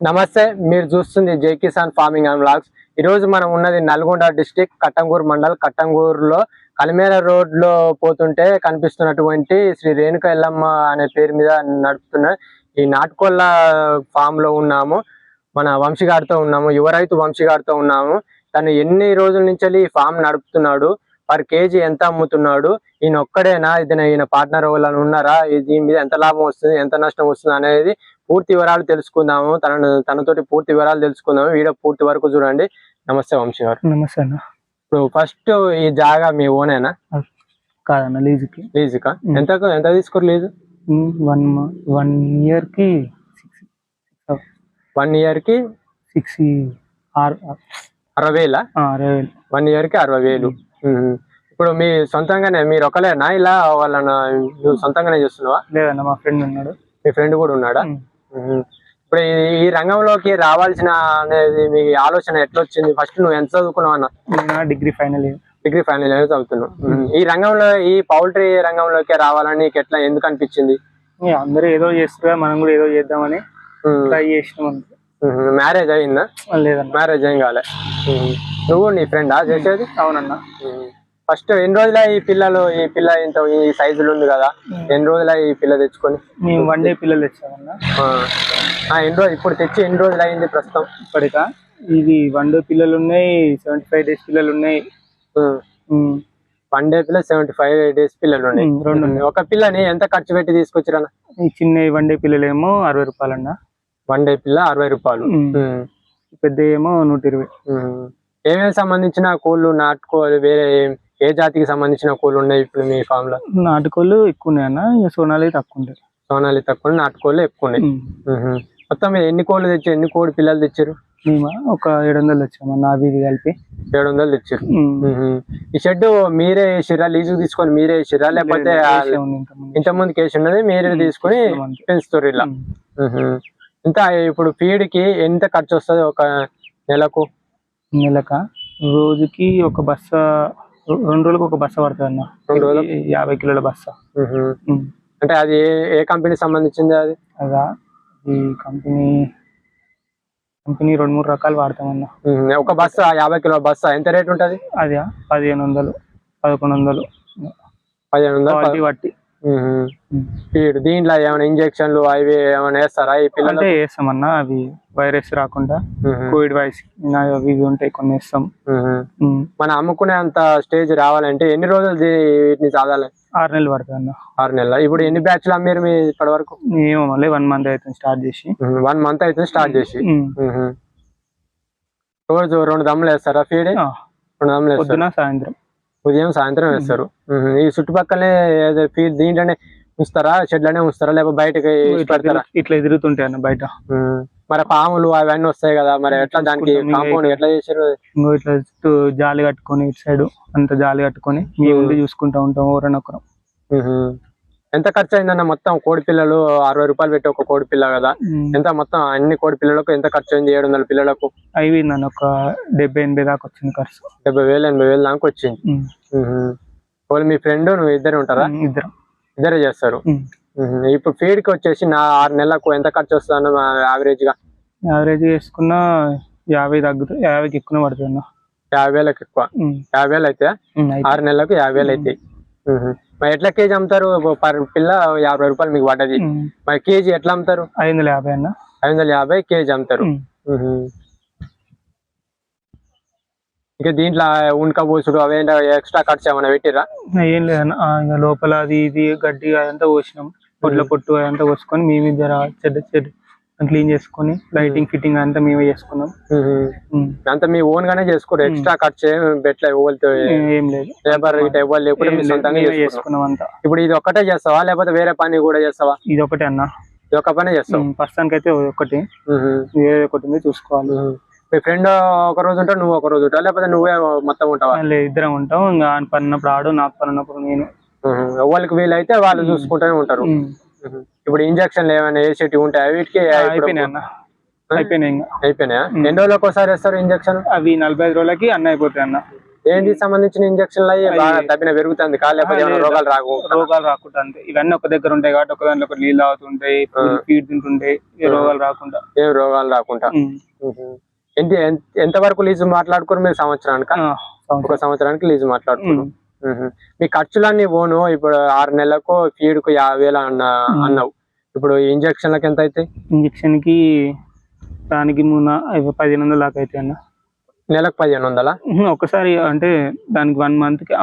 నమస్తే మీరు చూస్తుంది జై కిసాన్ ఫార్మింగ్ అండ్ బ్లాగ్స్ ఈ రోజు మనం ఉన్నది నల్గొండ డిస్టిక్ కట్టంగూరు మండల్. కట్టంగూరులో కలిమేర రోడ్లో పోతుంటే కనిపిస్తున్నటువంటి శ్రీ రేణుక ఎల్లమ్మ అనే పేరు మీద నడుపుతున్న ఈ నాటుకోళ్ళ ఫామ్లో ఉన్నాము. మన వంశీగారితో ఉన్నాము యువ రైతు వంశీగారితో ఉన్నాము. తను ఎన్ని రోజుల నుంచి ఈ ఫామ్ నడుపుతున్నాడు పర్ కేజీ ఎంత అమ్ముతున్నాడు? ఈయన ఒక్కడేనా ఇది ఈయన పార్ట్నర్ ఎవరైనా ఉన్నారా? దీని మీద ఎంత లాభం వస్తుంది? ఎంత నష్టం వస్తుంది అనేది పూర్తి వివరాలు తెలుసుకుందాము. తనను తనతోటి పూర్తి వివరాలు తెలుసుకుందాము. వీడియో పూర్తి వరకు చూడండి. నమస్తే వంశీ గారు నమస్తే అన్న. ఇప్పుడు ఫస్ట్ ఈ జాగా మీ ఓనేనా? కాదన్న లీజుకి. లీజుకా? ఎంత ఎంత తీసుకోరు లీజు? వన్ వన్ ఇయర్కి వన్ ఇయర్కి సిక్స్ అరవై వేల? అరవై వేలు. వన్ ఇయర్కి అరవై వేలు. ఇప్పుడు మీ సొంతంగానే మీరు ఒకలేనా? ఇలా వాళ్ళని నువ్వు సొంతంగానే చేస్తున్నావా? లేదన్న మా ఫ్రెండ్ ఉన్నాడు. మీ ఫ్రెండ్ కూడా ఉన్నాడా. ఇప్పుడు ఈ- రంగంలోకి రావాల్సిన అనేది మీ ఆలోచన ఎట్లా వచ్చింది ఫస్ట్ నువ్వు ఎంత చదువుకున్నావు అన్న? నేను degree final year. Degree final year చదువుతున్నావు. ఈ రంగంలో ఈ పౌల్ట్రీ రంగంలోకి రావాలని నీకు ఎట్లా ఎందుకు అనిపించింది? అందరూ ఏదో చేస్తారు మనం కూడా ఏదో చేద్దామని ట్రై చేసినాం మ్యారేజ్ అయిందా? లేదన్న మ్యారేజ్ ఏం కాలే. నువ్వు నీ ఫ్రెండా చేసేది? అవునన్న. ఫస్ట్ ఎన్ని రోజుల ఈ పిల్లలు ఈ పిల్ల ఇంత ఈ సైజులు ఉంది కదా ఎన్ని రోజుల ఈ పిల్ల తెచ్చుకొని? మేము వన్ డే పిల్లలు తెచ్చామన్న. ఎన్ని రోజులు ఇప్పుడు తెచ్చి ఎన్ని రోజులు అయింది ప్రస్తుతం? ఇప్పటికా? ఇది వన్ డే పిల్లలు ఉన్నాయి సెవెంటీ ఫైవ్ డేస్ పిల్లలు ఉన్నాయి. వన్ డే పిల్ల సెవెంటీ ఫైవ్ డేస్ పిల్లలు ఉన్నాయి. ఉమ్, రెండు ఉన్నాయి. ఒక పిల్లని ఎంత ఖర్చు పెట్టి తీసుకొచ్చిరా ఈ చిన్న వన్ డే పిల్లలు ఏమో అరవై రూపాయలు అన్న వన్ డే పిల్ల అరవై రూపాయలు. పెద్ద ఏమో నూట ఇరవై. ఏమేమి సంబంధించిన కోళ్ళు నాటుకోవాలి వేరే ఏం- జాతికి సంబంధించిన కోళ్ళు ఉన్నాయి ఇప్పుడు మీ ఫామ్లో? నాటుకోళ్ళు ఎక్కువ ఉన్నాయి అన్న. ఇక సోనాలు తక్కువ ఉంటాయి సోనాలి తక్కువ నాటుకోళ్ళు ఎక్కువ ఉన్నాయి. మొత్తం మీరు ఎన్ని కోళ్ళు తెచ్చారు? ఎన్ని కోడి పిల్లలు తెచ్చారు? మేము? ఒక ఏడు వందలు తెచ్చామన్న అవి ఇవి కలిపి. ఏడు వందలు తెచ్చారు. ఉమ్. ఈ షెడ్ మీరే వేసిరా లీజు తీసుకొని మీరే వేసిరా లేకపోతే వేసే ఉంది ఇంతకుముందు. ఇంత ముందు కేసు ఉన్నది మీరే తీసుకొని అంతే. పెంచుతారు ఇలా. ఉమ్. ఇంత ఇప్పుడు ఫీడ్కి ఎంత ఖర్చు వస్తుంది ఒక నెలకు? నెలక? రోజుకి ఒక బస్స రెండు రోజులకు ఒక బస్స పడుతుంది అన్న రెండు రోజులకు? ఈ యాభై కిలోల బస్స. ఉమ్. అంటే అది ఏ ఏ కంపెనీ సంబంధించింది అది? అదా ఈ కంపెనీ కంపెనీ రెండు మూడు రకాలు వాడతామన్న. ఒక బస్సు? యాభై కిలో బస్సు? ఎంత రేట్ ఉంటది? అది పదిహేను వందలు పదకొండు వందలు. పదిహేను వందలు బట్టి. దీంట్లో ఏమైనా ఇంజక్షన్లు అవి ఏమైనా వేస్తారా? ఈ పిల్లలు అంటే వేస్తామన్నా అవి వైరస్ రాకుండా కోవిడ్ వైరస్ అవి ఉంటాయి కొన్ని వేస్తాం. మనం అమ్ముకునే అంత స్టేజ్ రావాలంటే ఎన్ని రోజులు వీటిని సాధాలి ఆరు నెలలు పడుతుంది అన్న. ఆరు నెలల? ఇప్పుడు ఎన్ని బ్యాచ్లు అమ్మారు మీ ఇప్పటి వరకు? ఏమో మళ్ళీ వన్ మంత్ అవుతుంది స్టార్ట్ చేసి. వన్ మంత్ అయితే స్టార్ట్ చేసి. రోజు రెండు దమ్ములు వేస్తారా ఫీడ్? రెండు దమ్ములు వేస్తారు? సాయంత్రం. ఉదయం సాయంత్రం వేస్తారు. ఈ చుట్టుపక్కలనే దీంట్లోనే ఉంచుతారా? షెడ్లోనే ఉంచుతారా? లేకపోతే బయటకి ఇట్లా పెడతారా? తిరుగు- ఇట్లా ఎదురుతుంటాయి అన్న బయట. మరి పాములు అవన్నీ వస్తాయి కదా మరి ఎట్లా దానికి కాంపౌండ్ ఎట్లా చేశారు ఇట్లా చుట్టూ జాలి కట్టుకొని ఇటు సైడ్ అంత జాలి కట్టుకొని మేము ఉండి చూసుకుంటా ఉంటాం ఎవరైనా ఉహు. ఎంత ఖర్చు అయిందన్న మొత్తం కోడి పిల్లలు అరవై రూపాయలు పెట్టి ఒక కోడి పిల్ల కదా? ఎంత మొత్తం అన్ని కోడి పిల్లలకు ఎంత ఖర్చు అయింది ఏడు వందల పిల్లలకు? అవి నన్ను ఒక డెబ్బై ఎనభై దాకా వచ్చింది ఖర్చు. డెబ్బై వేలు ఎనభై వేలు దాకా వచ్చింది. వాళ్ళు మీ ఫ్రెండ్ నువ్వు ఇద్దరు ఉంటారా? ఇద్దరం. ఇద్దరే చేస్తారు. ఇప్పుడు ఫీడ్కి వచ్చేసి నా ఆరు నెలలకు ఎంత ఖర్చు వస్తుంది యావరేజ్గా? యావరేజ్ వేసుకున్న యాభై తగ్గుతుంది యాభైకి ఎక్కువ పడుతుంది యాభై వేలకు ఎక్కువ. యాభై వేలు అయితే? అయితే. ఆరు నెలలకు యాభై వేలు ఉహు. మరి ఎట్లా కేజీ అమ్ముతారు? పర్ పిల్ల యాభై రూపాయలు మీకు పడ్డది. మరి కేజీ ఎట్లా అమ్ముతారు? ఐదు వందల యాభై అన్న. ఐదు వందల యాభై కేజీ అమ్ముతారు. ఇంకా దీంట్లో ఉణక పోసుడు అవే ఎక్స్ట్రా ఖర్చు ఏమైనా పెట్టిరా ఏం లేదన్న. ఇంకా లోపల అది ఇది గడ్డి అదంతా పోసినాం. పొట్ల పొట్టు అదంతా పోసుకొని మేము జర చెడ్డ చెడ్డ క్లీన్ చేసుకొని లైటింగ్ ఫిట్టింగ్ అంతా మేమే చేసుకున్నాం. అంతా మీ ఓన్ గానే చేసుకోరు ఎక్స్ట్రా ఖర్చు పెట్టలే ఎవరితో ఏం లేదు. లేబర్ ఎవరు లేకుండా మీ సొంతంగా చేసుకున్నాం. అంతా. ఇప్పుడు ఇది ఒక్కటే చేస్తావా? లేకపోతే వేరే పని కూడా చేస్తావా? ఇది ఒకటే అన్న. ఇది ఒక్క పనే చేస్తావు? ప్రస్తుతానికి అయితే ఒకటి. వేరే ఒకటి ఉంది చూసుకోవాలి. మీ ఫ్రెండ్ ఒక రోజు ఉంటావు నువ్వు ఒక రోజు ఉంటావు? లేకపోతే నువ్వే మొత్తం ఉంటావా? ఇద్దరం ఉంటాం. ఇంకా ఆయన పని ఉన్నప్పుడు ఆడు నాకు పని ఉన్నప్పుడు నేను. ఎవరికి వీలైతే వాళ్ళు చూసుకుంటూనే ఉంటారు. ఇప్పుడు ఇంజక్షన్లు ఏమైనా వేసేటివి ఉంటాయి వీటికి అయిపోయినాయి అన్న. అయిపోయినాయి ఇంకా. అయిపోయినాయా? ఎన్ని రోజులకు ఒకసారి వేస్తారు ఇంజక్షన్? అవి నలభై ఐదు రోజులకి అన్న అయిపోతాయి అన్న. దేనికి సంబంధించిన ఇంజక్షన్లు అయ్యి బాగా దబ్బిన పెరుగుతుంది ఏమైనా రోగాలు రాకు. రోగాలు రాకుండా అంతే. ఇవన్నీ ఒక దగ్గర ఉంటాయి కాబట్టి ఒక దాంట్లో ఒక నీళ్ళు తాగుతుంటాయి ఫీడ్ తింటుంటాయి రోగాలు రాకుండా. ఏం రోగాలు రాకుండా. మ్మ్. ఎంత వరకు లీజు మాట్లాడుకుని మీరు సంవత్సరానికి. ఒక సంవత్సరానికి లీజు మాట్లాడుకున్నాం. మ్మ్. మీ ఖర్చులన్నీ పోను ఇప్పుడు ఆరు నెలలకు ఫీడ్కు యాభై వేలు అన్న అన్నావు. ఇప్పుడు ఇంజక్షన్లకు ఎంత అవుతాయి ఇంజక్షన్కి దానికి మూన పదిహేను వందల దాకా అయితే అన్న. నెలకు పదిహేను వందలా? ఒకసారి అంటే దానికి వన్ మంత్కి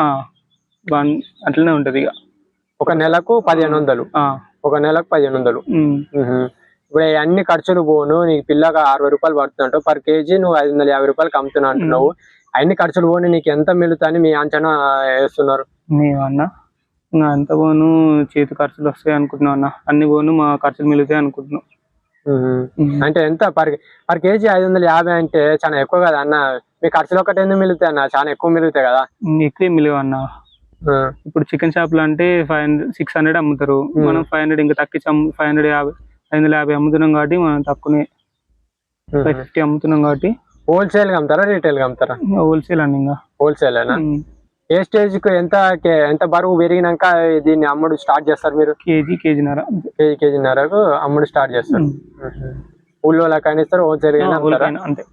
వన్ అట్లనే ఉంటది ఇక. ఒక నెలకు పదిహేను వందలు? ఒక నెలకు పదిహేను వందలు. ఇప్పుడు అన్ని ఖర్చులు పోను నీకు పిల్లగా అరవై రూపాయలు పడుతుంటావు పర్ కేజీ నువ్వు ఐదు వందల యాభై రూపాయలు అమ్ముతున్నా అంటున్నావు. అన్ని ఖర్చులు పోను నీకు ఎంత మిగులుతాయని మీ అంచనా వేస్తున్నారు? మేమన్నా? ఇంకా అంత పోను చేతి ఖర్చులు వస్తాయి అనుకుంటున్నాం అన్న? అన్ని పోను మా ఖర్చులు మిగులుతాయి అనుకుంటున్నాం. అంటే ఎంత పర్ పర్ కేజీ ఐదు వందల యాభై అంటే చాలా ఎక్కువ కదా అన్న? మీ ఖర్చులు ఒకటి ఎందుకు మిగులుతాయి అన్న? చాలా ఎక్కువ మిగులుతాయి కదా. ఎక్కువ మిలివ అన్న. ఇప్పుడు చికెన్ షాప్లో అంటే ఫైవ్ హండ్రెడ్ సిక్స్ హండ్రెడ్ అమ్ముతారు. మనం ఫైవ్ హండ్రెడ్ ఇంకా తగ్గించి ఫైవ్ హండ్రెడ్ యాభై ఐదు వందల యాభై అమ్ముతున్నాం కాబట్టి మనం తక్కువనే. ఫైవ్ ఫిఫ్టీ అమ్ముతున్నాం కాబట్టి. హోల్సేల్గా అమ్ముతారా రీటైల్గా అమ్ముతారా? హోల్సేల్ అండి ఇంకా. హోల్సేల్. ఏ స్టేజ్కు ఎంత ఎంత బరువు పెరిగినాక దీన్ని అమ్ముడు స్టార్ట్ చేస్తారు మీరు? కేజీ కేజీన్నర. కేజీ కేజీన్నరకు అమ్ముడు స్టార్ట్ చేస్తారు. ఊళ్ళో కనిస్తారు హోల్సేల్ అంతే.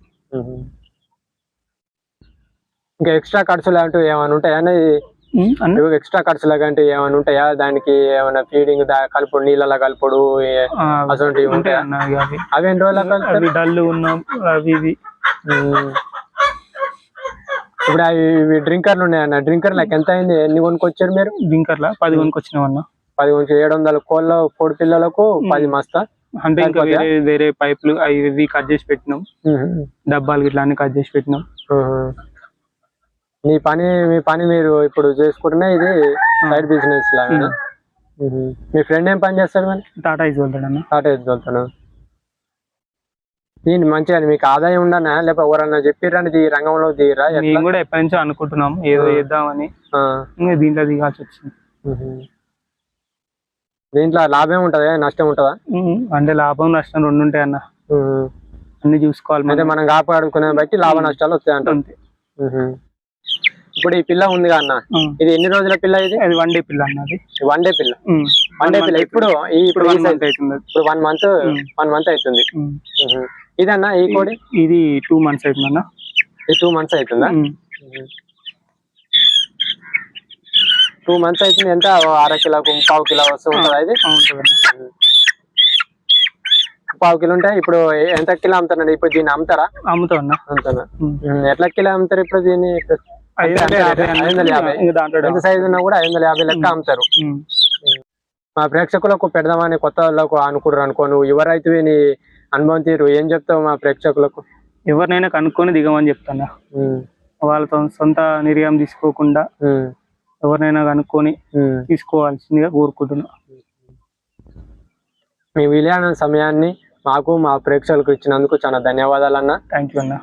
ఇంకా ఎక్స్ట్రా ఖర్చులు అంటూ ఏమైనా ఉంటాయా ఎక్స్ట్రా ఖర్చులు అంటే ఏమైనా ఉంటాయా? దానికి ఏమైనా ఫీడింగ్ కలుపుడు నీళ్ళలో కలుపుడు అటువంటివి ఉంటాయి అవి ఎన్ని రోజులు డల్ ఉన్నాం అవి. ఇప్పుడు అవి డ్రింకర్లు ఉన్నాయన్న డ్రింకర్లకు ఎంత అయింది? ఎన్ని కొనుక్కొచ్చారు మీరు? డింకర్లా పది కొనుక్కొచ్చినాం అన్న. పది కొంచెం ఏడు వందల కోళ్ళ కోడి పిల్లలకు పది మస్తా. అంటే ఇంకా సరిపోతాయా? వేరే వేరే పైపులు అవి ఇవి కట్ చేసి పెట్టినాం. మ్మ్. డబ్బాలు ఇట్లా అన్ని కట్ చేసి పెట్టినాం. మ్మ్. మీ పని మీ పని మీరు ఇప్పుడు చేసుకుంటున్నా ఇది సైడ్ బిజినెస్ లాగా. మీ ఫ్రెండ్ ఏం పని చేస్తాడు మరి? టాటా ఇస్ వెళ్తాడు అన్న. టాటా వెళ్తాను దీన్ని మంచిగా మీకు ఆదాయం ఉండనా లేకపోతే ఎవరన్నా చెప్పిర్రని ఈ రంగంలో దిగిరా? మేము కూడా ఎప్పటి నుంచో అనుకుంటున్నాం ఏదో చేద్దామని. ఇంకా దీంట్లో దిగాల్సి వచ్చింది. దీంట్లో లాభం ఉంటదా? నష్టం ఉంటదా? అంటే లాభం నష్టం రెండు ఉంటాయి అన్న. అన్ని చూసుకోవాలి అంటే మనం. కాపాడుకునే బట్టి లాభ నష్టాలు వస్తాయి అంట ఇప్పుడు ఈ పిల్ల ఉంది అన్న. ఇది ఎన్ని రోజుల పిల్ల ఇది? అది వన్ డే పిల్ల అన్నది వన్ డే పిల్ల. వన్ డే పిల్ల. ఇప్పుడు ఇప్పుడు వన్ మంత్ అవుతుంది. One month um. One month అవుతుంది. ఇదన్నా ఈ కోడి? ఇది టూ మంత్స్ అవుతుంది అన్న ఇది టూ మంత్స్ అవుతుందా. టూ మంత్స్ అవుతుంది ఎంత అర కిలోకు పావు కిలో వస్తూ ఉంటుందా ఇది. పావు కిలో ఉంటే ఇప్పుడు ఎంత కిలో అమ్ముతారండి? ఇప్పుడు దీన్ని అమ్ముతారా? అమ్ముతాం. మ్మ్. ఎట్లా కిలో అమ్ముతారు ఇప్పుడు దీన్ని? ఎంత సైజు ఉన్నా కూడా ఐదు వందల యాభై లెక్క అమ్ముతారు. మా ప్రేక్షకులకు పెడదామని కొత్త వాళ్ళకు అనుకున్నారు అనుకో నువ్వు ఎవరైతే అనుభవం తీరు ఏం చెప్తావు మా ప్రేక్షకులకు ఎవరినైనా కనుక్కొని దిగమని చెప్తాను మ్మ్. వాళ్ళతో సొంత నిర్ణయం తీసుకోకుండా. ఎవరినైనా కనుక్కొని. తీసుకోవాల్సిందిగా కోరుకుంటున్నా మీ విలువైన సమయాన్ని మాకు మా ప్రేక్షకులకు ఇచ్చినందుకు చాలా ధన్యవాదాలు అన్న థ్యాంక్ యూ అన్న